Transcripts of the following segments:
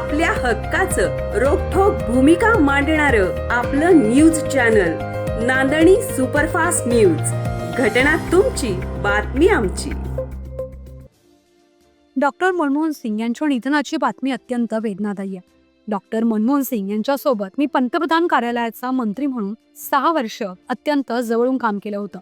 आपल्या हक्काचं रोखोक भूमिका मांडणार आपलं न्यूज चॅनल नांदणी सुपरफास्ट न्यूज. घटना तुमची बातमी आमची. डॉक्टर मनमोहन सिंग यांच्या निधनाची बातमी अत्यंत वेदनादायी आहे. डॉक्टर मनमोहन सिंग यांच्यासोबत मी पंतप्रधान कार्यालयाचा मंत्री म्हणून सहा वर्ष अत्यंत जवळून काम केलं होतं.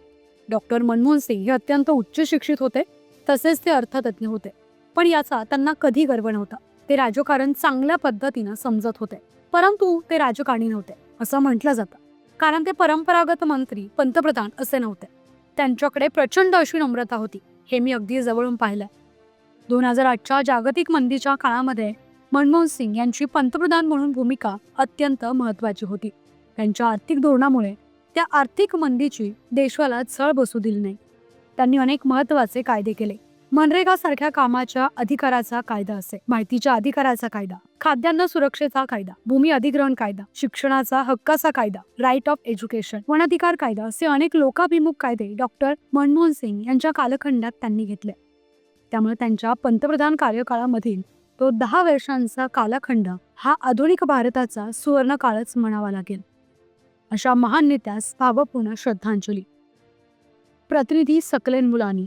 डॉक्टर मनमोहन सिंग हे अत्यंत उच्च शिक्षित होते तसेच ते अर्थतज्ञ होते पण याचा त्यांना कधी गर्व नव्हता. ते राजकारण चांगल्या पद्धतीनं समजत होते. परंतु ते राजकारणी नव्हते असं म्हटलं जातं. कारण ते परंपरागत मंत्री पंतप्रधान असे नव्हते. त्यांच्याकडे प्रचंड अशी नम्रता होती हे मी अगदी जवळून पाहिलं दोन हजार आठच्या जागतिक मंदीच्या काळामध्ये मनमोहन सिंग यांची पंतप्रधान म्हणून भूमिका अत्यंत महत्वाची होती. त्यांच्या आर्थिक धोरणामुळे त्या आर्थिक मंदीची देशाला झळ बसू दिली नाही. त्यांनी अनेक महत्त्वाचे कायदे केले. मनरेगा सारख्या कामाच्या अधिकाराचा कायदा असे. माहितीच्या अधिकाराचा कायदा. खाद्यान्न सुरक्षेचा कायदा. भूमी अधिग्रहण कायदा. शिक्षणाचा हक्काचा कायदा. राईट ऑफ एज्युकेशन वनाधिकार कायदा असे अनेक लोकाभिमुख कायदे डॉक्टर मनमोहन सिंग यांच्या कालखंडात त्यांनी घेतले. त्यामुळे त्यांच्या पंतप्रधान कार्यकाळामधील तो दहा वर्षांचा कालखंड हा आधुनिक भारताचा सुवर्ण काळच म्हणावा लागेल. अशा महान नेत्यास भावपूर्ण श्रद्धांजली. प्रतिनिधी सकलेन मुलानी